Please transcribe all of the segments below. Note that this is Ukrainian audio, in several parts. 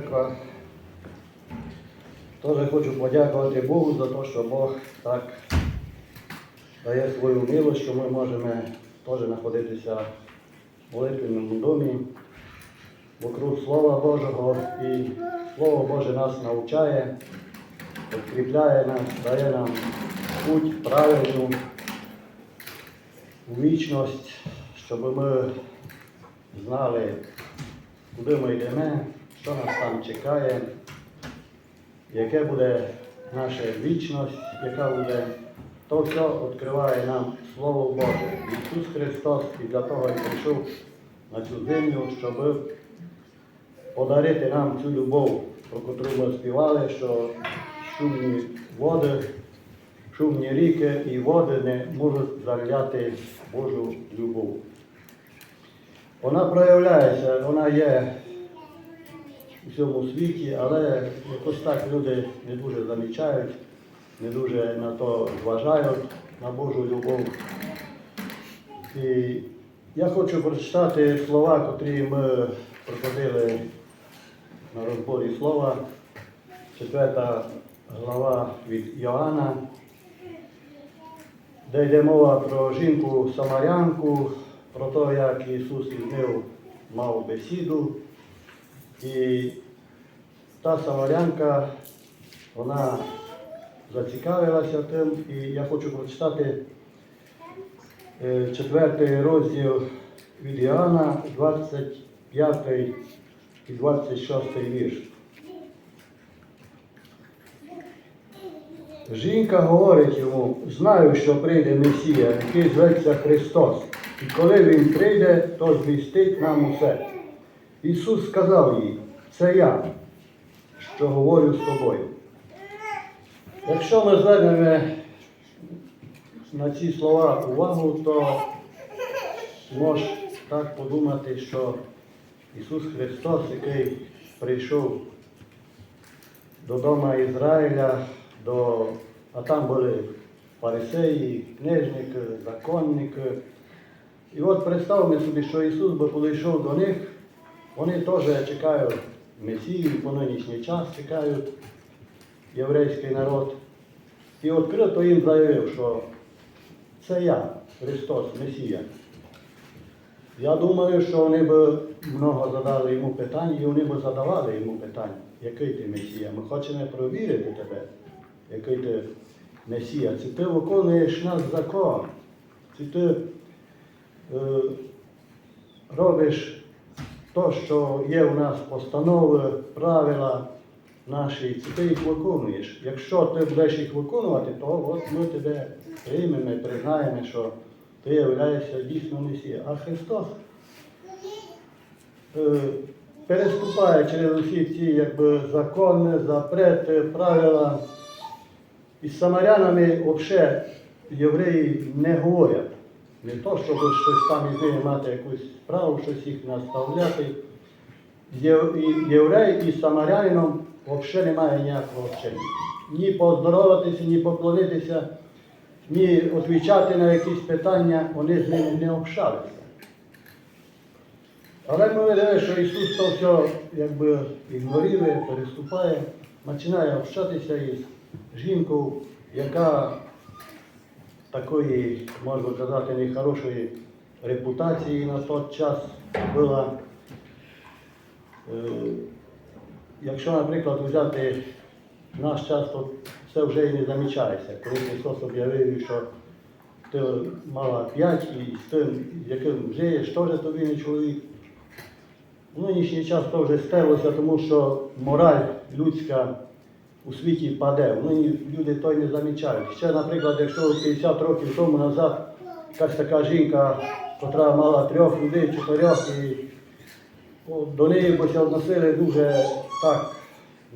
церква. Теж хочу подякувати Богу за те, що Бог так дає свою милость, що ми можемо теж знаходитися в молитвенному домі, вокруг Слова Божого. І Слово Боже нас навчає, підкріпляє нас, дає нам путь правильну у вічність, щоб ми знали, куди ми йдемо, що нас там чекає, яке буде наша вічність, яка буде. То все відкриває нам Слово Боже. Ісус Христос і для того і прийшов на цю землю, щоб подарити нам цю любов, про яку ми співали, що шумні води, шумні ріки і води не можуть заляти Божу любов. Вона проявляється, вона є у всьому світі, але якось так люди не дуже замічають, не дуже на то зважають, на Божу любов. І я хочу прочитати слова, котрі ми проходили на розборі слова, четверта глава від Йоанна, де йде мова про жінку Самарянку, про те, як Ісус із нею мав бесіду. І та Самарянка, вона зацікавилася тим, і я хочу прочитати е, четвертий розділ від Іоанна, 25 і 26 вірш. Жінка говорить йому, знаю, що прийде Месія, який зветься Христос, і коли Він прийде, то звістить нам усе. Ісус сказав їй, це я, що говорю з тобою. Якщо ми звернемо на ці слова увагу, то може так подумати, що Ісус Христос, який прийшов до дома Ізраїля, до, а там були фарисеї, книжники, законники. І от представимо собі, що Ісус би коли йшов до них, вони теж чекають Месію, по нинішній час чекають єврейський народ. І відкрито їм заявив, що це я, Христос, Месія. Я думаю, що вони б много задали йому питань, і вони б задавали йому питання, який ти Месія. Ми хочемо провірити тебе, який ти Месія. Чи ти виконуєш наш закон, чи ти е, робиш то, що є у нас постанови, правила наші, ти їх виконуєш. Якщо ти будеш їх виконувати, то от ми тебе приймемо і признаємо, що ти являєшся дійсно Месія. А Христос е, переступає через усі ці якби, закони, запрети, правила. І з самарянами взагалі євреї не говорять. Не то, щоб щось там із мати якусь справу, щось їх наставляти. Єврей із самарянином взагалі немає ніякого вчення. Ні поздороватися, ні поклонитися, ні відповідати на якісь питання, вони з ними не общалися. Але ми видимо, що Ісус то все якби ігнорує, переступає, починає общатися із жінкою, яка такої, можна казати, нехорошої репутації на той час була. Е, Якщо, наприклад, взяти наш час, то це вже і не замічається. Коли Христос об'явив, що ти мала п'ять і з тим, яким жиєш, теж тобі не чоловік. В нинішній час то вже стерлося, тому що мораль людська у світі паде. Нині люди той не замічають. Ще, наприклад, якщо 50 років тому назад якась така жінка, яка мала трьох людей, чотирьох, і до неї би се відносили дуже так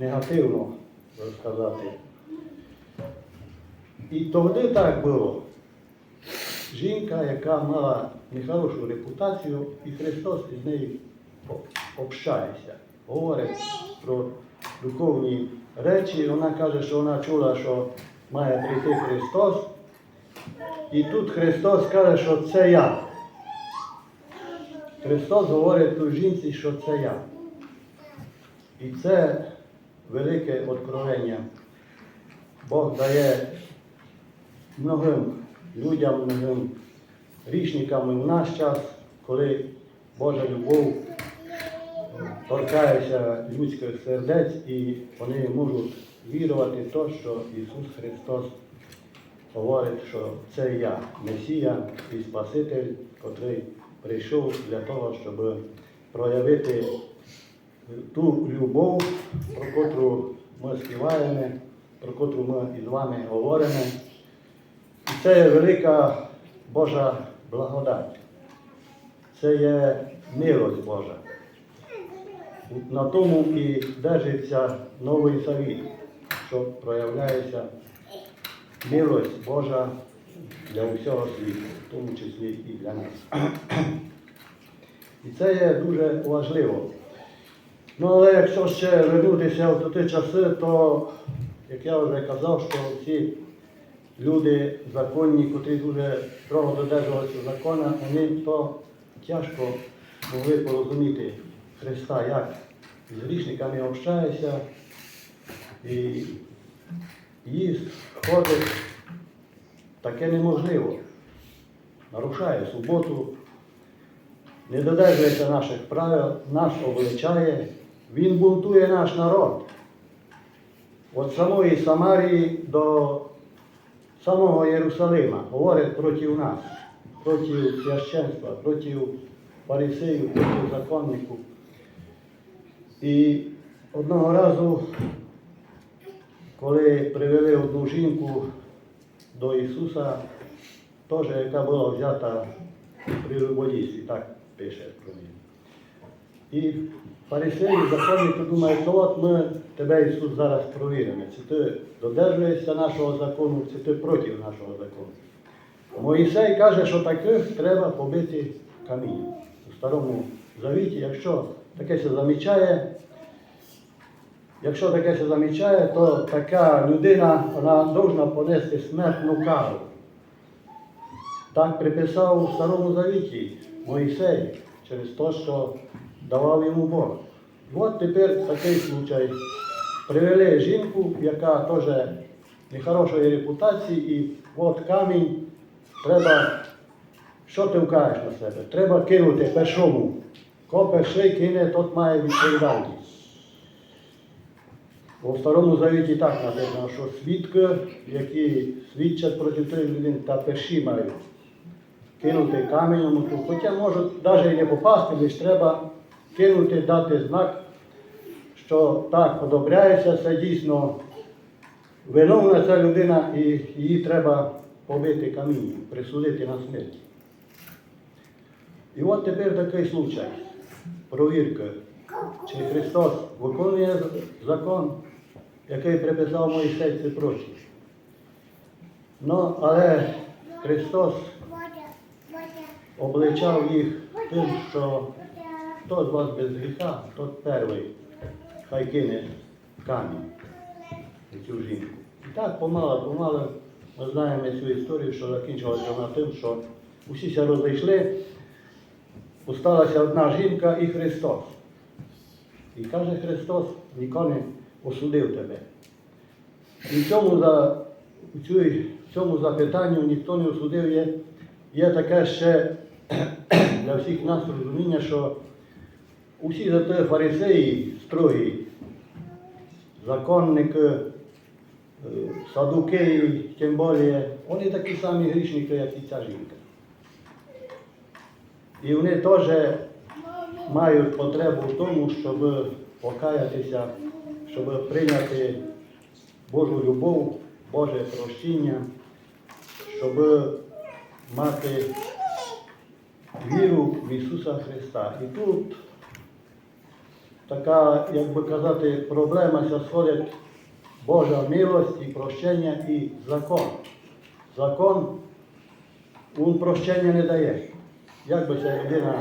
негативно, так сказати. І тоді так було. Жінка, яка мала нехорошу репутацію, і Христос із нею общається, говорить про духовні речі. Вона каже, що вона чула, що має прийти Христос. І тут Христос каже, що це я. Христос говорить ту жінці, що це я. І це велике откровення. Бог дає многим людям, многим річникам в наш час, коли Божа любов торкається людських сердець і вони можуть вірувати в те, що Ісус Христос говорить, що це я, Месія і Спаситель, котрий прийшов для того, щоб проявити ту любов, про котру ми співаємо, про котру ми із вами говоримо. І це є велика Божа благодать. Це є милость Божа. На тому і держиться новий завіт, що проявляється милость Божа для усього світу, в тому числі і для нас. І це є дуже важливо. Ну, але якщо ще вернутися в ті часи, то, як я вже казав, що всі люди законні, котрі дуже строго додержувалися закону, вони то тяжко могли порозуміти Христа, як з грішниками общається і їсть, ходить. Таке неможливо. Нарушає суботу, не додержується наших правил, нас обличає, він бунтує наш народ. Від самої Самарії до самого Єрусалима говорить проти нас, проти священства, проти фарисеїв, проти законників. І одного разу, коли привели одну жінку до Ісуса, теж яка була взята при водісі, так пише про неї. І фарисеї, законники думають, ну от ми тебе Ісус зараз провіримо, чи ти додержуєшся нашого закону, чи ти проти нашого закону. Моїсей каже, що таких треба побити камінням. У старому завіті, якщо таке се замічає, якщо таке се замічає, то така людина вона повинна понести смертну кару. Так приписав у Старому Завіті Моїсей через те, що давав йому Бог. От тепер такий случай. Привели жінку, яка теж нехорошої репутації, і от камінь треба, що ти вкажеш на себе? Треба кинути першому. Ко перший кине, тот має відповідальність. У Старому Завіті так написано, що свідки, які свідчать проти тієї людини, та перші мають кинути каменем, хоча можуть навіть не попасти, лише треба кинути, дати знак, що так одобряється, це дійсно виновна ця людина і її треба побити камінням, присудити на смерть. І от тепер такий случай. Провірка, чи Христос виконує закон, який приписав Моїсей це прочі. Ну, але Христос обличав їх тим, що хто з вас без гріха, тот перший хай кине камінь цю жінку. І так помало, помало ми знаємо цю історію, що закінчилася вона тим, що усіся розійшли, осталася одна жінка і Христос. І каже Христос, ніхто не осудив тебе. І в цьому, за, в цьому запитанню ніхто не осудив є, є таке ще для всіх нас розуміння, що усі за те фарисеї строгі, законники, е, садукеї, тим більше, вони такі самі грішники, як і ця жінка. І вони теж мають потребу в тому, щоб покаятися, щоб прийняти Божу любов, Боже прощення, щоб мати віру в Ісуса Христа. І тут така, як би казати, проблема сходить Божа милость і прощення і закон. Закон він прощення не дає. Як би ця людина,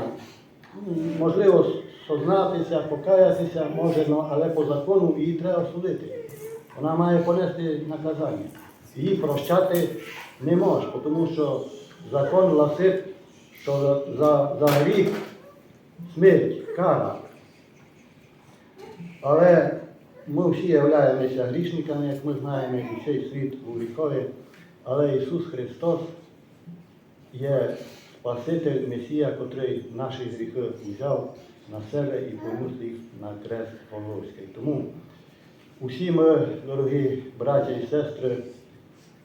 м, можливо, сознатися, покаятися може, але по закону її треба судити. Вона має понести наказання. Її прощати не може, тому що закон гласить, що за, за гріх смерть, кара. Але ми всі являємося грішниками, як ми знаємо, і цей світ у вікові. Але Ісус Христос є Спаситель Месія, котрий наші гріхи взяв на себе і поніс їх на крест Голгофський. Тому усі ми, дорогі браті і сестри,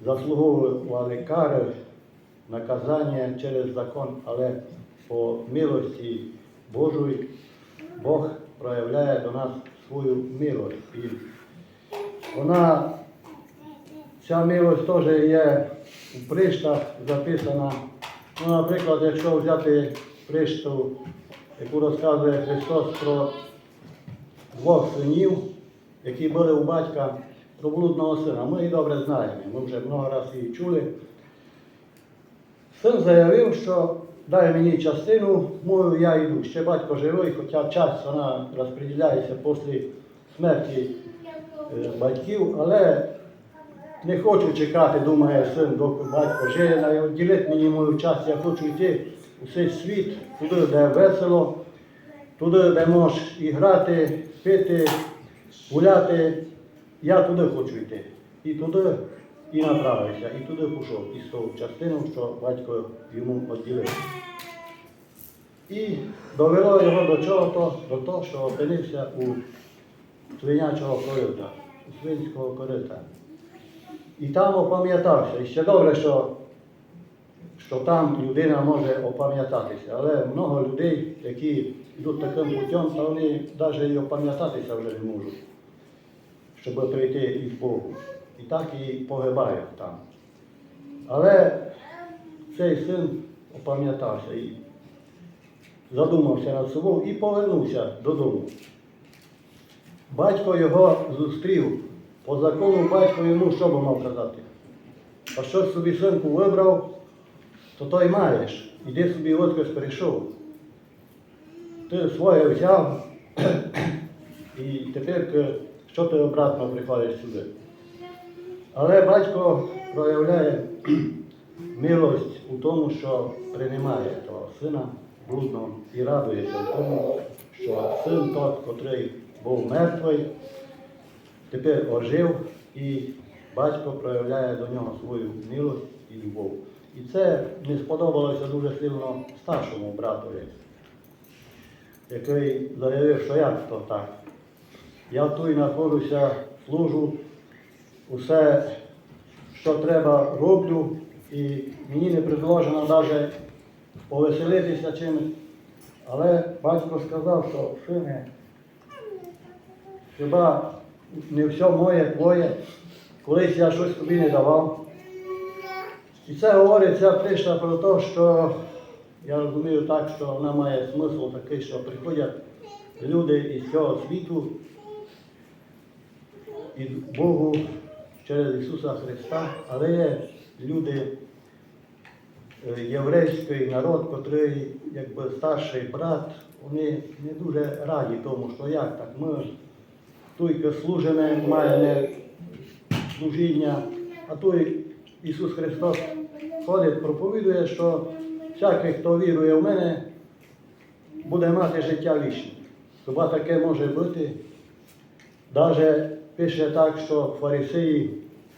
заслуговували кари, наказання через закон, але по милості Божої Бог проявляє до нас свою милость. І вона, ця милость теж є у приштах записана. Ну, наприклад, якщо взяти пришту, яку розказує Христос про двох синів, які були у батька про блудного сина. Ми її добре знаємо, ми вже много разів її чули. Син заявив, що дай мені частину, мою я йду. Ще батько живий, хоча час вона розподіляється після смерті е, батьків, але не хочу чекати, думає син, доки батько живе, ділить мені мою часть, я хочу йти у цей світ, туди, де весело, туди, де можеш і грати, пити, гуляти. Я туди хочу йти. І туди і направився, і туди пішов, і з того частину, що батько йому відділив. І довело його до чого до того, що опинився у свинячого корита, у свинського корита. І там опам'ятався. І ще добре, що, що там людина може опам'ятатися. Але много людей, які йдуть таким путем, то вони навіть і опам'ятатися вже не можуть, щоб прийти із Богу. І так і погибають там. Але цей син опам'ятався і задумався над собою і повернувся додому. Батько його зустрів. По закону батько йому що би мав казати? А що собі синку вибрав, то той маєш. Іди собі от хтось прийшов. Ти своє взяв, і тепер що ти обратно приходиш сюди? Але батько проявляє милость у тому, що приймає того сина блудного і радується в тому, що син тот, котрий був мертвий, тепер ожив, і батько проявляє до нього свою милость і любов. І це не сподобалося дуже сильно старшому братові, який заявив, що як то так. Я тут знаходжуся, служу, усе, що треба, роблю, і мені не предложено навіть повеселитися чимось. Але батько сказав, що сине, хіба не все моє, твоє, колись я щось тобі не давав. І це говорить ця пришла про те, що я розумію так, що вона має смисл такий, що приходять люди із цього світу і Богу через Ісуса Христа, але є люди, е, єврейський народ, котрий якби старший брат, вони не дуже раді тому, що як так. Ми той служене має не служіння, а той Ісус Христос ходить, проповідує, що всякий, хто вірує в мене, буде мати життя вічне. Хіба таке може бути? Даже пише так, що фарисеї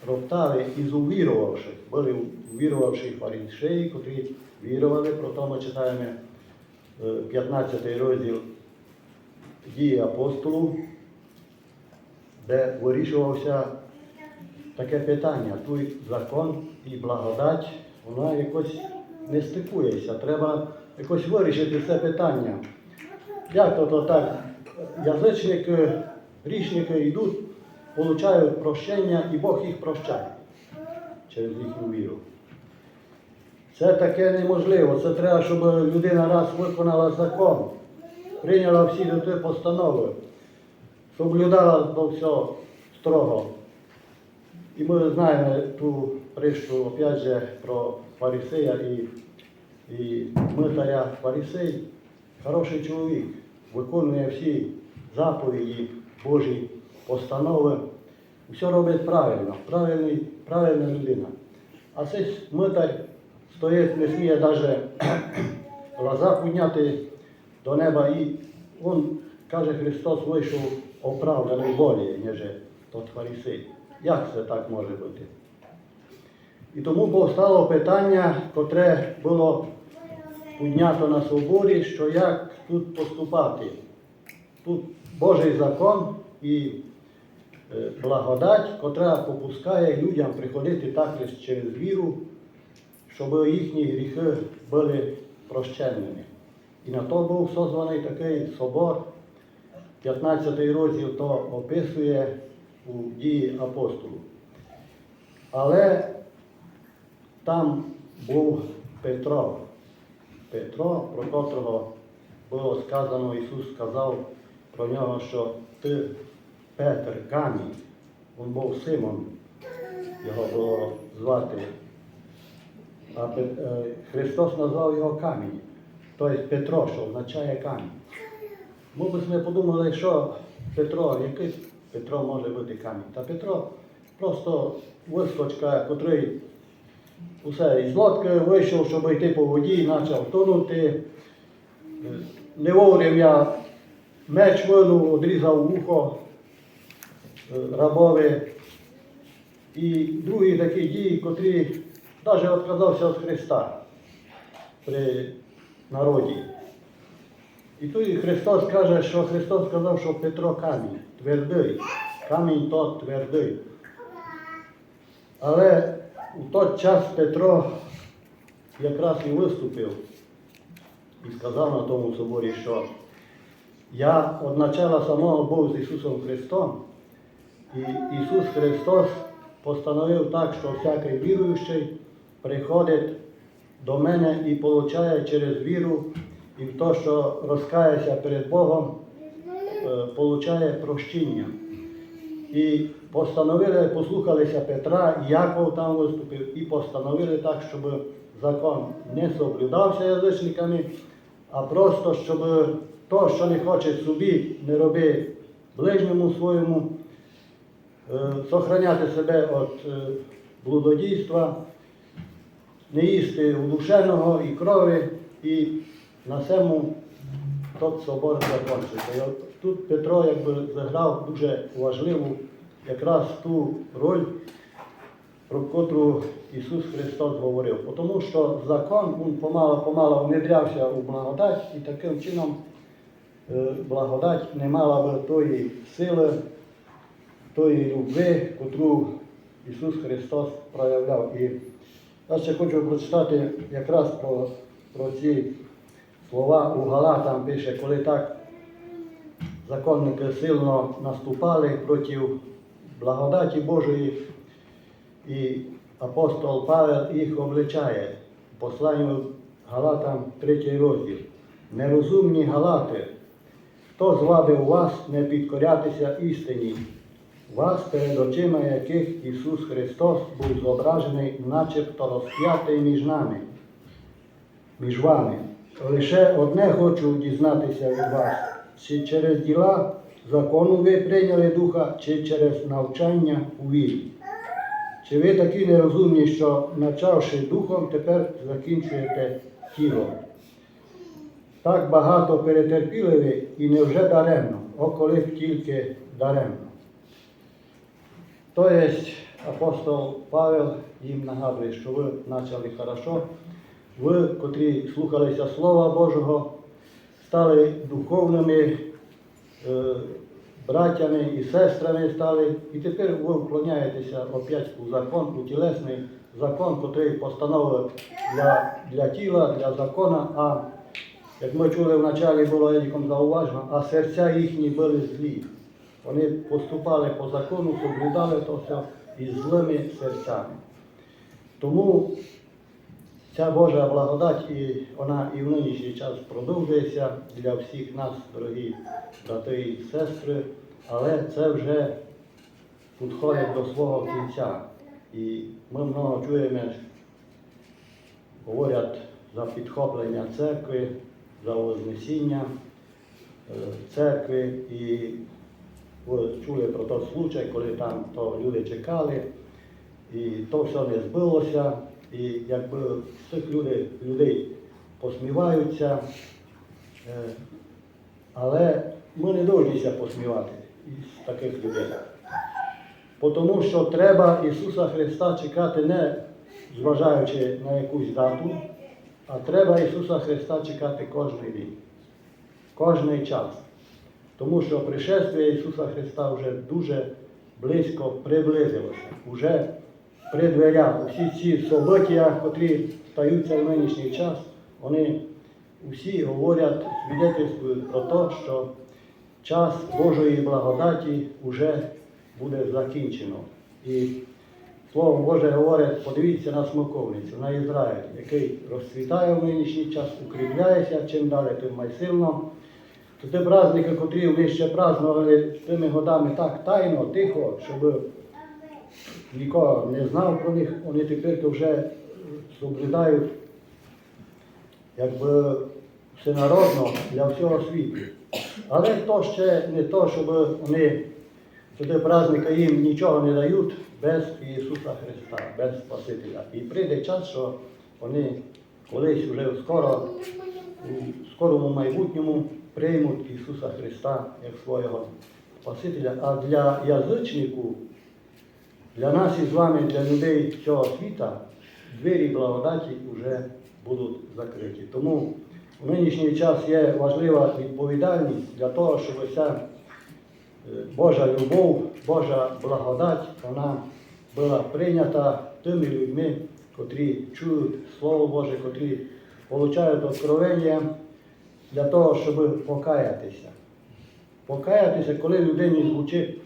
роптали із увірувавших. Були увірувавші фарисеї, котрі вірували, про то ми читаємо е, 15 розділ дії апостолу, де вирішувався таке питання. Той закон і благодать, вона якось не стикується. Треба якось вирішити це питання. Як то, так? Язичники, грішники йдуть, получають прощення, і Бог їх прощає через їхню віру. Це таке неможливо. Це треба, щоб людина раз виконала закон, прийняла всі до постанови, соблюдала до всього строго. І ми знаємо ту притчу, опять же, про фарисея і, і митаря фарисей. Хороший чоловік, виконує всі заповіді Божі постанови. Все робить правильно, правильний, правильна людина. А цей митар стоїть, не сміє навіть глаза підняти до неба. І він, каже Христос, вийшов оправданий болі, ніж тот фарисей. Як це так може бути? І тому повстало питання, котре було піднято на соборі, що як тут поступати. Тут Божий закон і е, благодать, котра попускає людям приходити також через віру, щоб їхні гріхи були прощеними. І на то був созваний такий собор, 15 розділ то описує у дії апостолу. Але там був Петро. Петро, про котрого було сказано, Ісус сказав про нього, що ти Петр камінь. Він був Симон, його було звати. А е, Христос назвав його камінь. Тобто Петро, що означає камінь. Б ми подумали, що Петро, який Петро може бути камінь. Та Петро просто вискочка, котрий усе із лодки вийшов, щоб йти по воді, почав тонути. Не вовремя меч винув, одрізав вухо е, рабові. І другі такі дії, котрі навіть відказався від Христа при народі. І тут Христос каже, що Христос сказав, що Петро камінь, твердий, камінь тот твердий. Але у той час Петро якраз і виступив і сказав на тому соборі, що я від начала самого був з Ісусом Христом, і Ісус Христос постановив так, що всякий віруючий приходить до мене і получає через віру і те, що розкається перед Богом, е, получає прощення. І постановили, послухалися Петра, Яков там виступив, і постановили так, щоб закон не соблюдався язичниками, а просто, щоб то, що не хоче собі, не роби ближньому своєму, е, сохраняти себе від е, блудодійства, не їсти удушеного і крові, і на цьому тот собор закінчився. І от Тут Петро якби заграв дуже важливу якраз ту роль, про котру Ісус Христос говорив. Тому що закон він помало-помало внедрявся у благодать, і таким чином е, благодать не мала би тої сили, тої любви, котру Ісус Христос проявляв. І я ще хочу прочитати якраз про, про ці слова у Галатам пише, коли так законники сильно наступали проти благодаті Божої, і апостол Павел їх обличає. Посланню Галатам 3 розділ. Нерозумні Галати, хто звабив вас не підкорятися істині, вас, перед очима яких Ісус Христос був зображений, начебто розп'ятий між нами, між вами. Лише одне хочу дізнатися від вас, чи через діла закону ви прийняли духа, чи через навчання у вірі. Чи ви такі нерозумні, що, почавши духом, тепер закінчуєте тілом? Так багато перетерпіли ви і невже даремно, о б тільки даремно. Тобто апостол Павел їм нагадує, що ви почали хорошо, ви, котрі слухалися Слова Божого, стали духовними е, братями і сестрами стали, і тепер ви вклоняєтеся опять у закон, у тілесний закон, котрий постановив для, для тіла, для закона, а як ми чули в началі було Едіком зауважено, а серця їхні були злі. Вони поступали по закону, соблюдали то все із злими серцями. Тому ця Божа благодать, і вона і в нинішній час продовжується для всіх нас, дорогі брати і сестри, але це вже підходить до свого кінця. І ми много чуємо, говорять за підхоплення церкви, за вознесіння е, церкви. І ви чули про той случай, коли там то люди чекали, і то все не збилося. І якби цих людей, людей посміваються, е, але ми не повинні посмівати. із таких людей. Тому що треба Ісуса Христа чекати не зважаючи на якусь дату, а треба Ісуса Христа чекати кожен день, кожний час. Тому що пришествие Ісуса Христа вже дуже близько приблизилося. Уже при дверях усі ці события, котрі стаються в нинішній час, вони усі говорять, свідетельствують про те, що час Божої благодаті вже буде закінчено. І Слово Боже говорить, подивіться на смоковницю, на Ізраїль, який розцвітає в нинішній час, укріпляється, чим далі, тим майсильно. То ті праздники, котрі вони ще празднували тими годами так тайно, тихо, щоб нікого не знав про них, вони тепер вже соблюдають якби всенародно для всього світу. Але то ще не то, щоб вони туди праздника їм нічого не дають без Ісуса Христа, без Спасителя. І прийде час, що вони колись вже скоро, у скорому майбутньому приймуть Ісуса Христа як свого Спасителя. А для язичнику, для нас із вами, для людей цього світа, двері благодаті вже будуть закриті. Тому в нинішній час є важлива відповідальність для того, щоб ця е, Божа любов, Божа благодать, вона була прийнята тими людьми, котрі чують Слово Боже, котрі получають откровення для того, щоб покаятися. Покаятися, коли людині звучить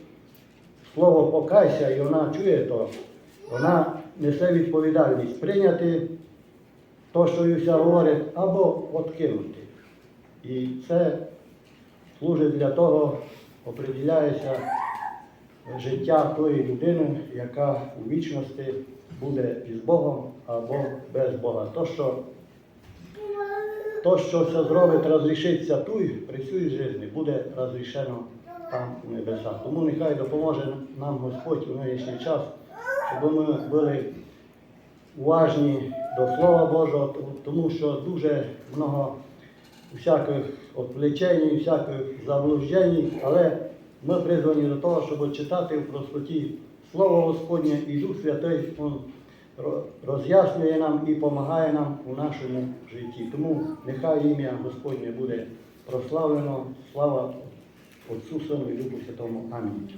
слово покайся, і вона чує то, вона несе відповідальність прийняти то, що Юся говорить, або откинути. І це служить для того, определяється життя тої людини, яка у вічності буде із Богом або без Бога. То, що, то, що це зробить, розрішиться тут, при цій житті, буде розрішено там у небесах. Тому нехай допоможе нам Господь у нинішній час, щоб ми були уважні до Слова Божого, тому що дуже много всяких отвлечень, всяких заблуждень, але ми призвані до того, щоб читати в простоті Слово Господнє і Дух Святий роз'яснює нам і допомагає нам у нашому житті. Тому нехай ім'я Господнє буде прославлено. Слава Отцу, Сину і Духу Святому. Амінь.